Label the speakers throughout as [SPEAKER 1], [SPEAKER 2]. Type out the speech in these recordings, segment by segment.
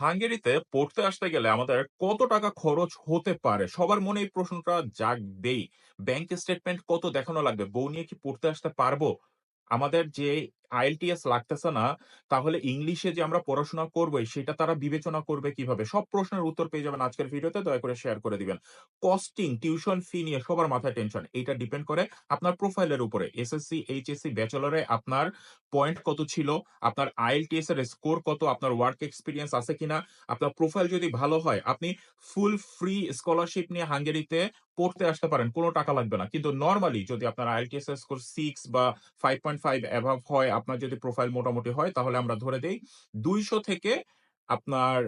[SPEAKER 1] হাঙ্গেরিতে পড়তে আসতে গেলে আমাদের কত টাকা খরচ হতে পারে? সবার মনে এই প্রশ্নটা জাগবেই। ব্যাংক স্টেটমেন্ট কত দেখানো লাগবে? বউ নিয়ে কি পড়তে আসতে পারব? আমাদের যে IELTS লাগতেছে না, তাহলে ইংলিশে যে আমরা পড়াশোনা করবোই সেটা তারা বিবেচনা করবে কীভাবে? সব প্রশ্নের উত্তর পেয়ে যাবেন আজকের ভিডিওতে। দয়া করে শেয়ার করে দিবেন। কস্টিং, টিউশন ফি নিয়ে সবার মাথায় টেনশন। এইটা ডিপেন্ড করে আপনার প্রোফাইলের উপরে। এসএসসি, এইচএসসি, ব্যাচেলরে আপনার পয়েন্ট কত ছিল? আপনার IELTS এর স্কোর কত? আপনার ওয়ার্ক এক্সপিরিয়েন্স আছে কিনা? আপনার প্রোফাইল যদি ভালো হয়, আপনি ফুল ফ্রি স্কলারশিপ নিয়ে হাঙ্গেরিতে পড়তে আসতে পারেন। কোনো টাকা লাগবে না। কিন্তু নর্মালি যদি আপনার IELTS এর স্কোর 6 বা 5.5 অ্যাভাব হয়, আপনার যদি প্রোফাইল মোটামুটি হয়, তাহলে আমরা ধরে দেই ২০০ থেকে আপনার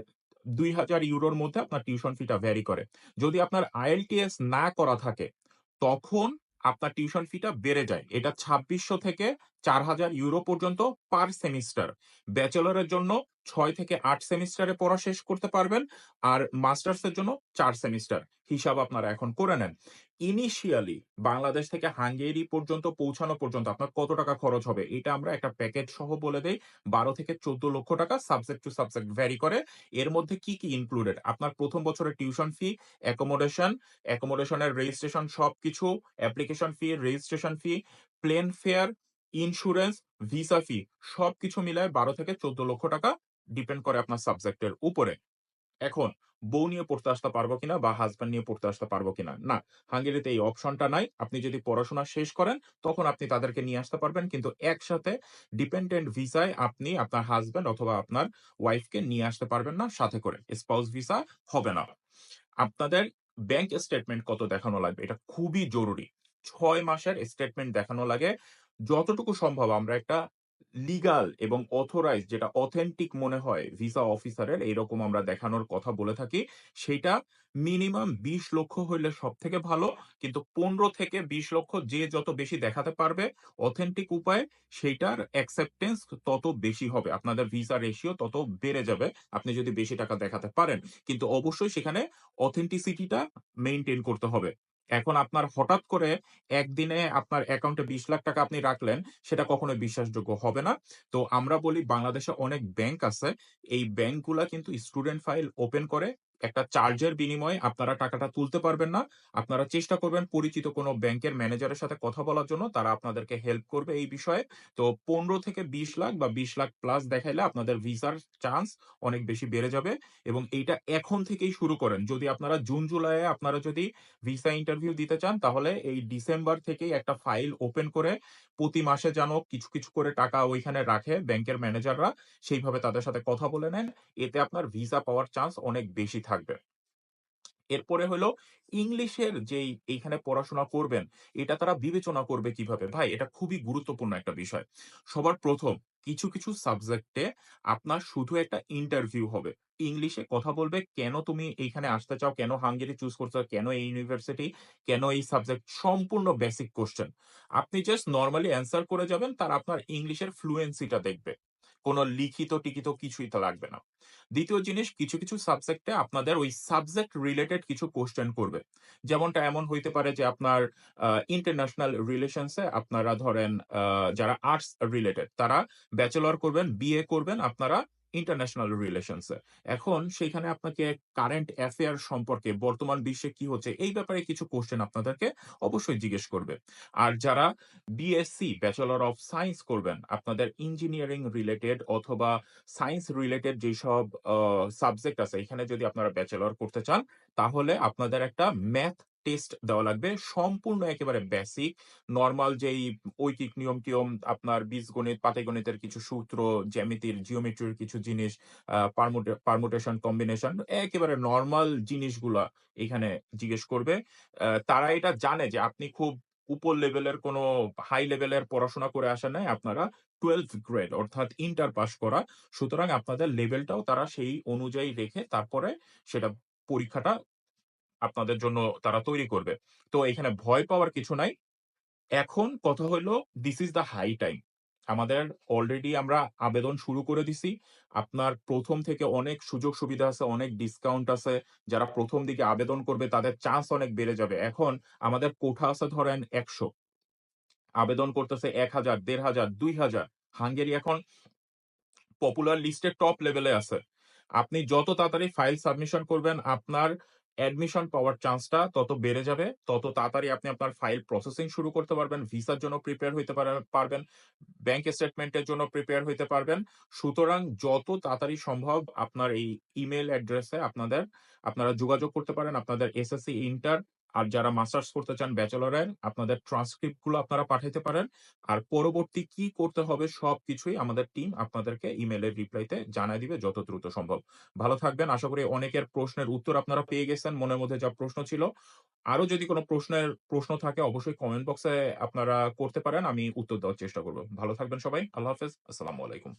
[SPEAKER 1] ২,০০০ ইউরোর মধ্যে আপনার টিউশন ফিটা ভ্যারি করে। যদি আপনার আইএলটিএস না করা থাকে, তখন আপনার টিউশন ফিটা বেড়ে যায়। এটা ২৬০০ থেকে ৪,০০০ ইউরো পর্যন্ত পার সেমিস্টার। ব্যাচেলরের জন্য ছয় থেকে আট সেমিস্টারে পড়া শেষ করতে পারবেন। আর মাস্টার্সের জন্য চার সেমিস্টার। হিসাব আপনারা এখন করে নেন। ইনিশিয়ালি বাংলাদেশ থেকে হাঙ্গেরি পর্যন্ত পৌঁছানো পর্যন্ত আপনার কত টাকা খরচ হবে? এটা আমরা একটা প্যাকেজ সহ বলে দেই। ১২ থেকে ১৪ লক্ষ টাকা সাবজেক্ট টু সাবজেক্ট ভ্যারি করে। এর মধ্যে কি, কি ইনক্লুডেড? আপনার প্রথম বছরের টিউশন ফি, অ্যাকোমোডেশন, অ্যাকোমোডেশনের রেজিস্ট্রেশন সবকিছু, application fee, registration fee, plane fare, insurance, visa fee সবকিছু মিলায় ১২ থেকে ১৪ লক্ষ টাকা ডিপেন্ড করে আপনার সাবজেক্টের উপরে। এখন বউ নিয়ে পড়তে আসতে পারব কিনা বা হাজব্যান্ড নিয়ে পড়তে আসতে পারব কিনা? না, হাঙ্গেরিতে এই অপশনটা নাই। আপনি যদি পড়াশোনা শেষ করেন, তখন আপনি তাদেরকে নিয়ে আসতে পারবেন। কিন্তু একসাথে ডিপেন্ডেন্ট ভিসায় আপনি আপনার হাজব্যান্ড অথবা আপনার ওয়াইফকে নিয়ে আসতে পারবেন না সাথে করে। স্পাউস ভিসা হবে না। আপনাদের ব্যাংক স্টেটমেন্ট কত দেখানো লাগবে? এটা খুবই জরুরি। ছয় মাসের স্টেটমেন্ট দেখানো লাগে। যতটুকু সম্ভব আমরা একটা লিগাল এবং অথরাইজড যেটা অথেন্টিক মনে হয় ভিসা অফিসারের এরকম আমরা দেখানোর কথা বলে থাকি। সেটা মিনিমাম ২০ লক্ষ হইলে সব থেকে ভালো। কিন্তু ১৫ থেকে ২০ লক্ষ যে যত বেশি দেখাতে পারবে অথেন্টিক উপায়ে, সেইটার অ্যাকসেপ্টেন্স তত বেশি হবে। আপনাদের ভিসা রেশিও তত বেড়ে যাবে। আপনি যদি বেশি টাকা দেখাতে পারেন। কিন্তু অবশ্যই সেখানে অথেন্টিসিটিটা মেনটেন করতে হবে। এখন আপনার হঠাৎ করে একদিনে আপনার অ্যাকাউন্টে ২০ লাখ টাকা আপনি রাখলেন, সেটা কখনো বিশ্বাসযোগ্য হবে না। তো আমরা বলি বাংলাদেশে অনেক ব্যাংক আছে। এই ব্যাংকগুলা কিন্তু স্টুডেন্ট ফাইল ওপেন করে একটা চার্জের বিনিময়ে আপনারা টাকাটা তুলতে পারবেন না। আপনারা চেষ্টা করবেন পরিচিত কোনো ব্যাংকের ম্যানেজারের সাথে কথা বলার জন্য। তারা আপনাদেরকে হেল্প করবে এই বিষয়ে। তো ১৫ থেকে ২০ লাখ বা ২০ লাখ প্লাস দেখাইলে আপনাদের ভিসার চান্স অনেক বেশি বেড়ে যাবে এবং এইটা এখন থেকেই শুরু করেন। যদি আপনারা জুন, জুলাইয়ে আপনারা যদি ভিসা ইন্টারভিউ দিতে চান, তাহলে এই ডিসেম্বর থেকেই একটা ফাইল ওপেন করে প্রতি মাসে যেন কিছু, কিছু করে টাকা ওইখানে রাখে ব্যাংকের ম্যানেজাররা। সেইভাবে তাদের সাথে কথা বলে নেন। এতে আপনার ভিসা পাওয়ার চান্স অনেক বেশি থাকবে। এরপরে হলো ইংলিশের যেই এইখানে পড়াশোনা করবেন, এটা তারা বিবেচনা করবে কীভাবে? ভাই এটা খুবই গুরুত্বপূর্ণ একটা বিষয়। সবার প্রথম কিছু, কিছু সাবজেক্টে আপনার শুধু একটা ইন্টারভিউ হবে। ইংলিশে কথা বলবে, কেন তুমি এইখানে আসতে চাও? কেন হাঙ্গেরি চুজ করছ? কেন এই ইউনিভার্সিটি? কেন এই সাবজেক্ট? সম্পূর্ণ বেসিক কোয়েশ্চেন। আপনি জাস্ট নর্মালি অ্যান্সার করে যাবেন, তারা আপনার ইংলিশের ফ্লুয়েন্সিটা দেখবে। কোন লিখিত টিকিত কিছুই তো লাগবে না। দ্বিতীয় জিনিস কিছু, কিছু সাবজেক্টে আপনাদের ওই সাবজেক্ট রিলেটেড কিছু কোশ্চেন করবে। যেমনটা এমন হইতে পারে যে আপনার ইন্টারন্যাশনাল রিলেশনসে আপনারা ধরেন যারা আর্টস রিলেটেড তারা ব্যাচেলর করবেন, বিএ করবেন আপনারা ইন্টারন্যাশনাল রিলেশনস এখন সেইখানে আপনাকে কারেন্ট অ্যাফেয়ার সম্পর্কে বর্তমান বিশ্বে কি হচ্ছে এই ব্যাপারে কিছু কোয়েশ্চেন আপনাদেরকে অবশ্যই জিজ্ঞেস করবে। আর যারা বিএসসি ব্যাচেলর অফ সায়েন্স করবেন, আপনাদের ইঞ্জিনিয়ারিং রিলেটেড অথবা সায়েন্স রিলেটেড যেসব সাবজেক্ট আছে এখানে যদি আপনারা ব্যাচেলর করতে চান, তাহলে আপনাদের একটা ম্যাথ টেস্ট দেওয়া লাগবে। সম্পূর্ণ একেবারে বেসিক নর্মাল যেই ঐকিক নিয়ম-টিয়ম আপনার বীজগণিত, পাটিগণিতের কিছু সূত্র, জ্যামিতির জিওমেট্রির কিছু জিনিস, পারমুটেশন, কম্বিনেশন একেবারে নর্মাল জিনিসগুলা এখানে জিজ্ঞেস করবে। তারা এটা জানে যে আপনি খুব উপর লেভেলের কোনো হাই লেভেলের পড়াশোনা করে আসেন নাই। আপনারা 12th গ্রেড অর্থাৎ ইন্টার পাস করা। সুতরাং আপনাদের লেভেলটাও তারা সেই অনুযায়ী রেখে তারপরে সেটা পরীক্ষাটা আপনাদের জন্য তারা তৈরি করবে। তো এখানে ভয় পাওয়ার কিছু নাই। এখন কথা হইল this is the high time. আমাদের অলরেডি আমরা আবেদন শুরু করে দিছি। আপনার প্রথম থেকে অনেক সুযোগ সুবিধা আছে, অনেক ডিসকাউন্ট আছে। যারা প্রথম দিকে আবেদন করবে তাদের চান্স অনেক বেড়ে যাবে। এখন আমাদের কোঠা আছে ধরেন ১০০ আবেদন করতেছে এক হাজার দেড় হাজার দুই হাজার হাঙ্গেরি এখন পপুলার লিস্টে টপ লেভেলে আছে। আপনি যত তাড়াতাড়ি ফাইল সাবমিশন করবেন, আপনার অ্যাডমিশন পাওয়ার চান্সটা তত বেড়ে যাবে। তত তাড়াতাড়ি আপনি আপনার ফাইল প্রসেসিং শুরু করতে পারবেন। ভিসার জন্য প্রিপেয়ার হইতে পারা পারবেন। ব্যাংক স্টেটমেন্টের জন্য প্রিপেয়ার হইতে পারবেন। সুতরাং যত তাড়াতাড়ি সম্ভব আপনার এই ইমেল অ্যাড্রেসে আপনাদের আপনারা যোগাযোগ করতে পারেন। আপনাদের এসএসসি, ইন্টার আর যারা মাস্টার্স করতে চান ব্যাচেলরের আপনাদের ট্রান্সক্রিপ্টগুলো আপনারা পাঠাইতে পারেন। আর পরবর্তী কি করতে হবে সবকিছুই আমাদের টিম আপনাদেরকে ইমেইলের রিপ্লাইতে জানায় দিবে যত দ্রুত সম্ভব। ভালো থাকবেন। আশা করি অনেকের প্রশ্নের উত্তর আপনারা পেয়ে গেছেন। মনের মধ্যে যা প্রশ্ন ছিল। আরও যদি কোনো প্রশ্নের প্রশ্ন থাকে অবশ্যই কমেন্ট বক্সে আপনারা করতে পারেন। আমি উত্তর দেওয়ার চেষ্টা করব। ভালো থাকবেন সবাই। আল্লাহ হাফেজ। আসসালামু আলাইকুম।